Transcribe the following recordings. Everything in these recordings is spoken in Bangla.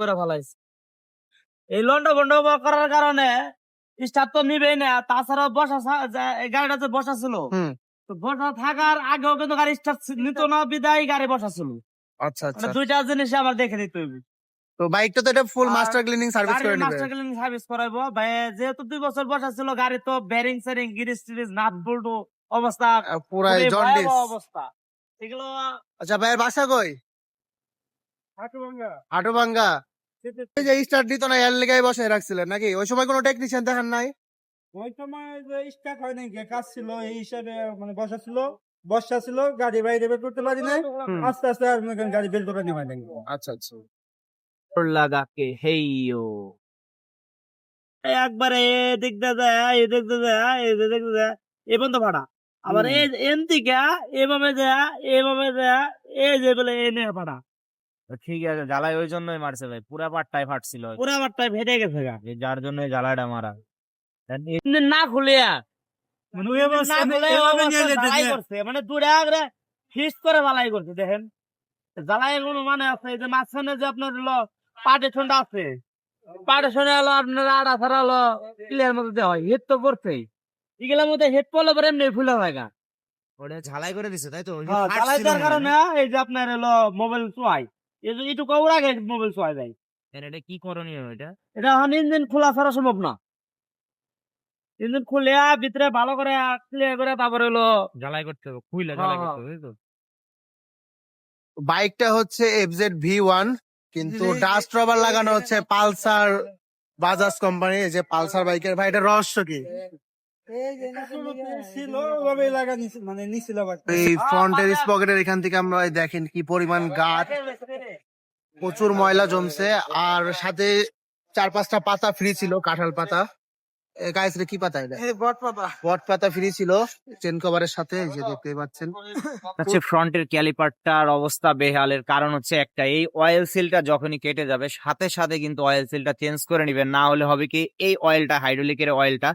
করে ফেলাইছে। এই লন্ড বন্ড করার কারণে স্টার্ট তো নিবেই না তাছাড়া বসা গাড়িটা যে বসা ছিল তো বসা থাকার আগেও কিন্তু গাড়ি স্টার্ট নিত না বিদায় গাড়ি বসা ছিল। আচ্ছা মানে আচ্ছা। দুইটা জিনিস আমার দেখে নিতে তো বাইকটা তো এটা ফুল মাস্টার ক্লিনিং সার্ভিস করে নেবে। মাস্টার ক্লিনিং সার্ভিস করাইবো। ভাই যেহেতু দুই বছর বসা ছিল গাড়ি তো বেরিং সেরিং গিরিস টিরিস নাট বল্টু অবস্থা পুরাই জন্ডিস অবস্থা। এগুলো আচ্ছা ভাইয়ের বাসা কই? হাটুভাঙ্গা এই যে স্টার্ট দিত না এর লেগাই বসে রাখছিলেন নাকি? ওই সময় কোনো টেকনিশিয়ান দেখেন নাই? ওই সময় যে স্টার্ট হয় নাই যে কাজ ছিল এই হিসাবে মানে বসা ছিল বর্ষা ছিল গাড়ি বাইরে বের করতে পারি নাই আস্তে আস্তে আর গাড়ি বের করে নেওয়া নাই। আচ্ছা আচ্ছা। লাগা কে হেইও একবারে এ দেখতে যায় এ দেখতে যায় এ দেখতে যায় এ পর্যন্ত ভাড়া। আবার। এই এন থেকে এভাবে যায় এভাবে যায় এ যে বলে এ নে ভাড়া। ঠিক আছে জ্বালাই ওই জন্যই মারছে ভাই। পুরা পাটটাই ফাটছিল। পুরা বারটায় ফেটে গেছে গা। এই যার জন্য জ্বালাটা মারা। না খুলিয়া মানে ওই অবস্থা না খুলে এভাবে নিয়ে যেতে জ্বালাই করছে। মানে দূরে আগরে ফিস করে বালাই করছে দেখেন। জ্বালাই কোনো মানে আছে এই যে মাঝখানে যে আপনার হলো পার্টিশনটা আছে। পার্টিশনে হলো আপনার আড়া ছাড়া হলো ক্লিয়ার মতো দেওয়া হয়। হেড তো পড়ছেই। এগুলোর মধ্যে হেড পড়লে পরে এমনি ফুলে হয় গা। ওটা ঝালাই করে দিছে তাই তো? ওই যে হ্যাঁ, দেওয়ার কারণে এই যে আপনার হলো মোবাইল চুয়াই একটু কবর আগে মোবাইল চুয়াই যায় এটা কি করণীয় এটা? এটা এখন ইঞ্জিন খোলা ছাড়া সম্ভব না। ইঞ্জিন খুলে ভিতরে ভালো করে ক্লিয়ার করে তারপরে হলো জ্বালাই করতে হবে খুইলা হ্যাঁ, জ্বালাই হ্যাঁ। করতে হবে তো? বাইকটা হচ্ছে এফজেড ভি ওয়ান কিন্তু ডাস্ট রবার লাগানো হচ্ছে পালসার বাজাজ কোম্পানি যে পালসার বাইকের ভাই এটা রহস্য কি? মানে এই ফ্রন্টের স্পকেটের এখান থেকে আমরা দেখেন কি পরিমাণ গাছ। প্রচুর ময়লা জমছে আর সাথে চার পাঁচটা পাতা ফ্রি ছিল কাঁঠাল পাতা। গাইস রে কি পাতা এটা? বট পাতা। বট পাতা ফ্রি ছিল চেন কভারের সাথে এই যে দেখতে পাচ্ছেন। হচ্ছে ফ্রন্টের ক্যালিপারটার অবস্থা বেহালের কারণ হচ্ছে একটা এই অয়েল সিলটা যখনই কেটে যাবে সাথে সাথে কিন্তু অয়েল সিলটা চেঞ্জ করে নেবেন। না হলে হবে কি এই অয়েলটা হাইড্রোলিকের অয়েলটা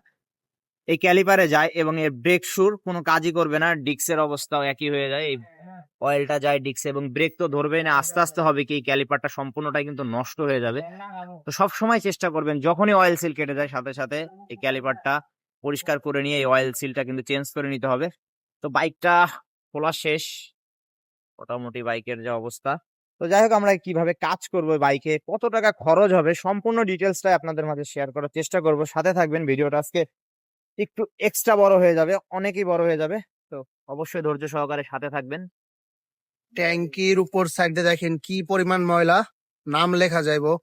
এই ক্যালিপারে যায় এবং এর ব্রেক সুর কোনো কাজই করবে না। ডিক্সের অবস্থাও একই হয়ে যায়। এই অয়েলটা যায় ডিক্সে এবং ব্রেক তো ধরবে না। আস্তে আস্তে হবে কি এই ক্যালিপারটা সম্পূর্ণটাই কিন্তু নষ্ট হয়ে যাবে। তো সব সময় চেষ্টা করবেন যখনই অয়েল সিল কেটে যায় সাথে সাথে এই ক্যালিপারটা পরিষ্কার করে নিয়ে এই অয়েল সিলটা কিন্তু চেঞ্জ করে নিতে হবে। তো বাইকটা খোলা শেষ। মোটামুটি বাইকের যে অবস্থা। তো যাই হোক, আমরা কীভাবে কাজ করব বাইকে কত টাকা খরচ হবে, সম্পূর্ণ ডিটেলসটাই আপনাদের মাঝে শেয়ার করার চেষ্টা করব। সাথে থাকবেন, ভিডিওটা আজকে একটু এক্সট্রা বড় হয়ে যাবে, অনেকই বড় হয়ে যাবে। তো অবশ্যই ধৈর্য সহকারে সাথে থাকবেন। ট্যাঙ্কির উপর সাইডে দেখেন কি পরিমাণ ময়লা, নাম লেখা যাইবো।